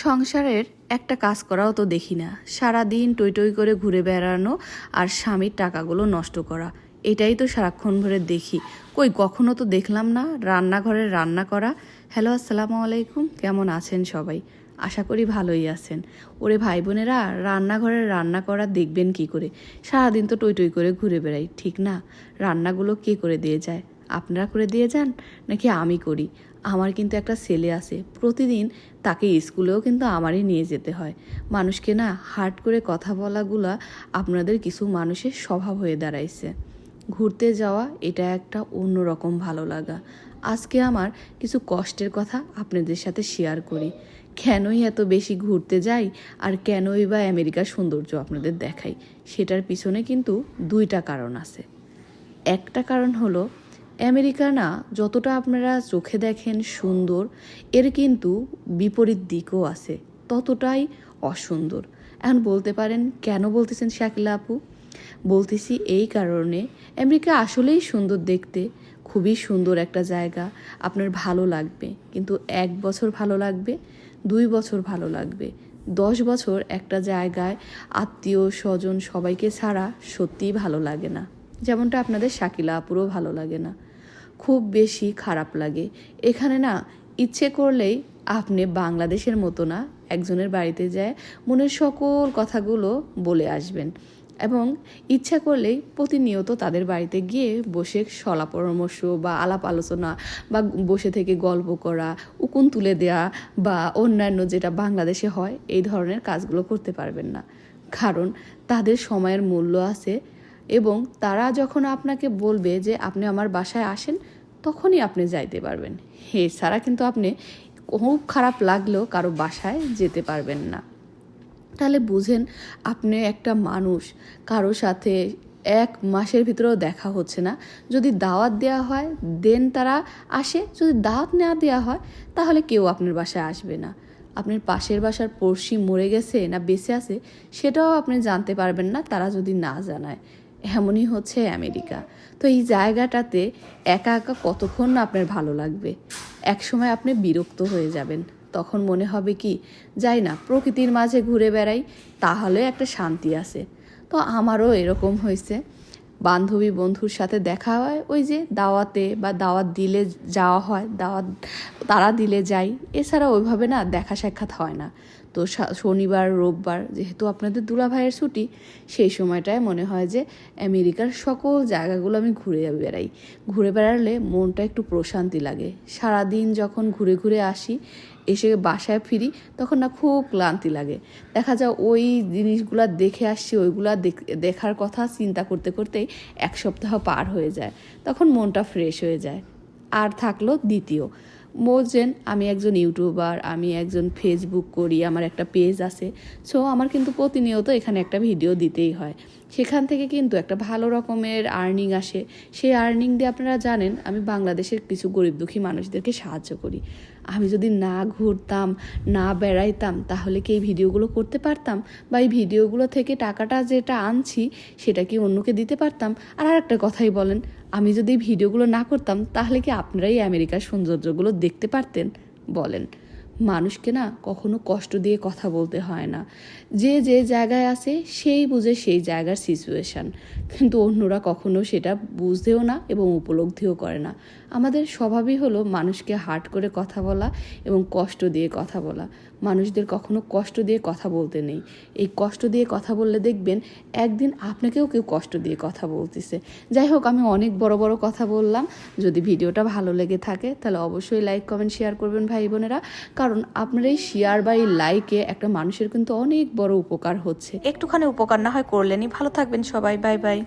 সংসারের একটা কাজ করাও তো দেখি না। সারাদিন টই টই করে ঘুরে বেড়ানো আর স্বামীর টাকাগুলো নষ্ট করা, এটাই তো সারাক্ষণ ভরে দেখি। কই, কখনো তো দেখলাম না রান্নাঘরে রান্না করা। হ্যালো, আসসালামু আলাইকুম, কেমন আছেন সবাই? আশা করি ভালোই আছেন। ওরে ভাই বোনেরা রান্নাঘরে রান্না করা দেখবেন কি করে? সারাদিন তো টই টই করে ঘুরে বেড়াই, ঠিক না? রান্নাগুলো কে করে দিয়ে যায়? আপনারা করে দিয়ে যান, নাকি আমি করি? আমার কিন্তু একটা ছেলে আছে। প্রতিদিন তাকে স্কুলেও কিন্তু আমারই নিয়ে যেতে হয়। মানুষকে না হার্ট করে কথা বলাগুলা আপনাদের কিছু মানুষের স্বভাব হয়ে দাঁড়াইছে। ঘুরতে যাওয়া, এটা একটা অন্যরকম ভালো লাগা। আজকে আমার কিছু কষ্টের কথা আপনাদের সাথে শেয়ার করি। কেনই এত বেশি ঘুরতে যাই আর কেনই বা আমেরিকার সৌন্দর্য আপনাদের দেখাই? সেটার পিছনে কিন্তু দুইটা কারণ আছে। একটা কারণ হলো আমেরিকা না যতটা আপনারা চোখে দেখেন সুন্দর, এর কিন্তু বিপরীত দিকও আছে। ততটাই অসুন্দর। এখন বলতে পারেন, কেন বলতেছেন শাকিলা আপু? বলতেছি এই কারণে, আমেরিকা আসলেই সুন্দর দেখতে, খুবই সুন্দর একটা জায়গা, আপনার ভালো লাগবে। কিন্তু এক বছর ভালো লাগবে, দুই বছর ভালো লাগবে। দশ বছর একটা জায়গায় আত্মীয় স্বজন সবাইকে ছাড়া সত্যিই ভালো লাগে না। যেমনটা আপনাদের শাকিলা আপুরও ভালো লাগে না। খুব বেশি খারাপ লাগে। এখানে না, ইচ্ছে করলেই আপনি বাংলাদেশের মতো না, একজনের বাড়িতে যায়, মনের সকল কথাগুলো বলে আসবেন। এবং ইচ্ছা করলেই প্রতিনিয়ত তাদের বাড়িতে গিয়ে বসে সলা পরামর্শ বা আলাপ আলোচনা বা বসে থেকে গল্প করা, উকুন তুলে দেয়া বা অন্যান্য যেটা বাংলাদেশে হয়, এই ধরনের কাজগুলো করতে পারবেন না। কারণ তাদের সময়ের মূল্য আছে এবং তারা যখন আপনাকে বলবে যে, আপনি আমার বাসায় আসেন তখনই আপনি যাইতে পারবেন। এছাড়া কিন্তু আপনি খুব খারাপ লাগলেও কারও বাসায় যেতে পারবেন না। তাহলে বুঝেন, আপনি একটা মানুষ, কারও সাথে এক মাসের ভিতরেও দেখা হচ্ছে না। যদি দাওয়াত দেওয়া হয়, দেন তারা আসে। যদি দাওয়াত না দেওয়া হয়, তাহলে কেউ আপনার বাসায় আসবে না। আপনার পাশের বাসার পড়শি মরে গেছে না বেঁচে আছে, সেটাও আপনি জানতে পারবেন না, তারা যদি না জানায়। এমনই হচ্ছে আমেরিকা। তো এই জায়গাটাতে একা একা কতক্ষণ না আপনার ভালো লাগবে? একসময় আপনি বিরক্ত হয়ে যাবেন। তখন মনে হবে কি, যাই না, প্রকৃতির মাঝে ঘুরে বেড়াই, তাহলে একটা শান্তি আছে। তো আমারও এরকম হয়েছে। বান্ধবী বন্ধুর সাথে দেখা হয়, ওই যে দাওয়াতে বা দাওয়াত দিলে যাওয়া হয়, দাওয়াত তারা দিলে যাই। এছাড়া ওইভাবে না দেখা সাক্ষাৎ হয় না। তো শনিবার, রোববার যেহেতু আপনাদের দুলা ভাইয়ের ছুটি, সেই সময়টায় মনে হয় যে আমেরিকার সকল জায়গাগুলো আমি ঘুরে বেড়াই। ঘুরে বেড়ালে মনটা একটু প্রশান্তি লাগে। সারাদিন যখন ঘুরে ঘুরে আসি এসে বাসায় ফিরি, তখন না খুব ক্লান্তি লাগে। দেখা যায় ওই জিনিসগুলো দেখে আসছি, ওইগুলা দেখ- দেখার কথা চিন্তা করতে করতেই এক সপ্তাহ পার হয়ে যায়। তখন মনটা ফ্রেশ হয়ে যায়। আর থাকল দ্বিতীয়। বোঝেন আমি একজন ইউটিউবার, আমি একজন ফেসবুক করি, আমার একটা পেজ আছে। সো আমার কিন্তু প্রতিনিয়ত এখানে একটা ভিডিও দিতেই হয়। সেখান থেকে কিন্তু একটা ভালো রকমের আর্নিং আসে। সেই আর্নিং দিয়ে আপনারা জানেন, আমি বাংলাদেশের কিছু গরিব দুঃখী মানুষদেরকে সাহায্য করি। আমি যদি না ঘুরতাম, না বেড়াইতাম, তাহলে কি এই ভিডিওগুলো করতে পারতাম? বা এই ভিডিওগুলো থেকে টাকাটা যেটা আনছি, সেটা কি অন্যকে দিতে পারতাম? আর আরেকটা কথাই বলেন আমি যদি ভিডিওগুলো না করতাম, তাহলে কি আপনারাই আমেরিকার সৌন্দর্যগুলো দেখতে পারতেন? বলেন। মানুষকে না কখনো কষ্ট দিয়ে কথা বলতে হয় না। যে যে জায়গায় আছে, সেই বুঝে সেই জায়গার সিচুয়েশান কিন্তু অন্যরা কখনো সেটা বুঝতেও না এবং উপলব্ধিও করে না। আমাদের স্বভাবই হলো মানুষকে হার্ট করে কথা বলা এবং কষ্ট দিয়ে কথা বলা। মানুষদের কখনো কষ্ট দিয়ে কথা বলতে নেই। এই কষ্ট দিয়ে কথা বললে দেখবেন একদিন আপনাকেও কেউ কষ্ট দিয়ে কথা বলতেছে। যাই হোক, আমি অনেক বড় বড় কথা বললাম। যদি ভিডিওটা ভালো লেগে থাকে, তাহলে অবশ্যই লাইক কমেন্ট শেয়ার করবেন ভাই বোনেরা। কারণ আপনার এই শেয়ার বা এই লাইকে একটা মানুষের কিন্তু অনেক বড় উপকার হচ্ছে। একটুখানি উপকার না হয় করলেনই ভালো থাকবেন সবাই। Bye bye